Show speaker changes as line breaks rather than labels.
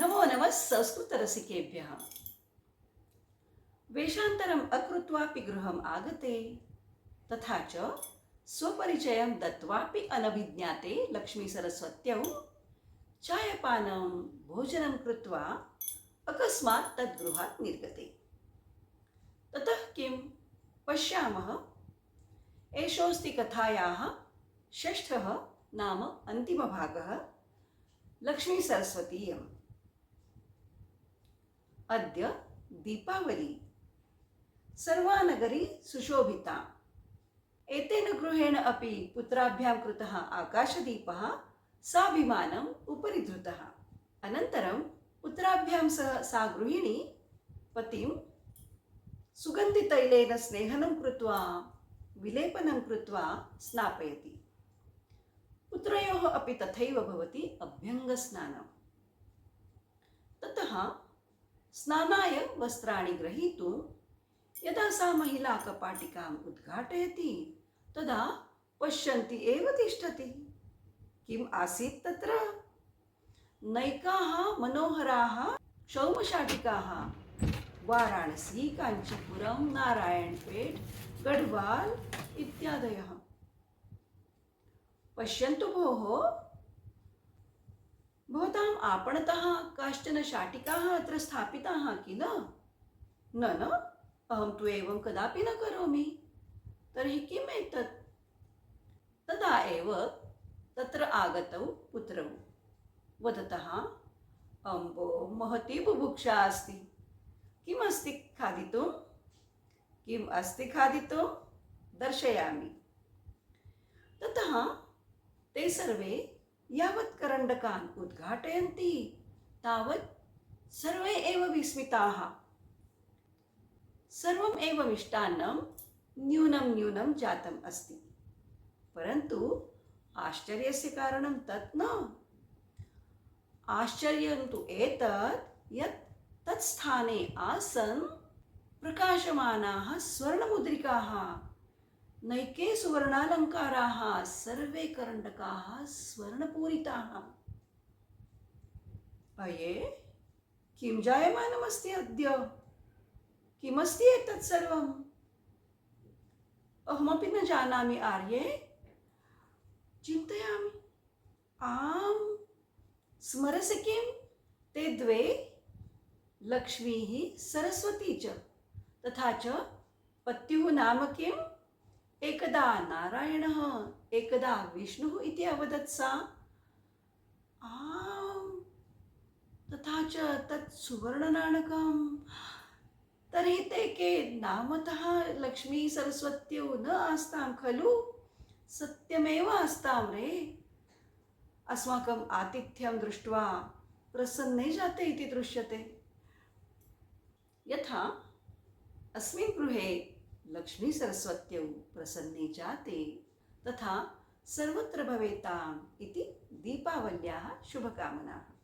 नमो नमः संस्कृतरसिकेभ्यः। वेषान्तरम् अकृत्वापि गृहम् आगते तथा च स्वपरिचयं दत्त्वापि अनभिज्ञाते लक्ष्मीसरस्वत्यौ। चायपानं भोजनं कृत्वा अकस्मात् तद्गृहात् निर्गते। ततः किं? पश्यामः। एषोऽस्ति कथायाः षष्ठः नाम अन्तिमभागः लक्ष्मीसरस्वतीयम्। अद्य दीपावली। सर्वा नगरी सुशोभिता। एतेन गृहेण अपि पुत्राभ्यां कृतः आकाशदीपः साभिमानम् उपरि धृतः अनन्तरं पुत्राभ्यां सह सा गृहिणी पतिं सुगन्धितैलेन स्नेहनं कृत्वा विलेपनं कृत्वा स्नापयति। पुत्रयोः अपि तथैव भवति अभ्यङ्गस्नानं। ततः स्नानाय वस्त्राणि ग्रहीतुं यदा सा महिला कपाटिकाम् उद्घाटयति तदा पश्यन्ति एव तिष्ठति। किम् आसीत् तत्र? नैकाः मनोहराः क्षौमशाटिकाः वाराणसी काञ्चीपुरं नारायणपेट् गढवाल् इत्यादयः। पश्यन्तु भोः भवताम् आपणतः काश्चन शाटिकाः अत्र स्थापिताः किल? न न अहं तु एवं कदापि न करोमि। तर्हि किम् एतत्? तदा एव तत्र आगतौ पुत्रौ। वदतः अम्बो महती बुभुक्षा अस्ति। किमस्ति खादितुं? किम् अस्ति खादितुं? दर्शयामि। ततः ते सर्वे यावत् करण्डकान् उद्घाटयन्ति तावत् सर्वे एव विस्मिताः। सर्वम् एव मिष्टान्नं न्यूनं न्यूनं जातम् अस्ति। परन्तु आश्चर्यस्य कारणं तत् न। आश्चर्यं तु एतत् यत् तत् स्थाने आसन् प्रकाशमानाः स्वर्णमुद्रिकाः। नैके सुवर्णालङ्काराः सर्वे करण्डकाः स्वर्णपूरिताः। अये किं जायमानमस्ति अद्य? किमस्ति एतत् सर्वम् अहमपि न जानामि आर्ये। चिन्तयामि। आं स्मरसि किं? ते द्वे लक्ष्मीः सरस्वती च तथा च पत्युः नाम किम्? एकदा नारायणः एकदा विष्णुः इति अवदत् सा। आम् तथा च तत् सुवर्णनाणकं तर्हि ते के नामतः लक्ष्मी सरस्वत्यौ न आस्तां खलु? सत्यमेव आस्तां रे। अस्माकम् आतिथ्यं दृष्ट्वा प्रसन्ने जाते इति दृश्यते। यथा अस्मिन् गृहे लक्ष्मीसरस्वत्यौ प्रसन्ने जाते तथा सर्वत्र भवेताम् इति दीपावल्याः शुभकामनाः.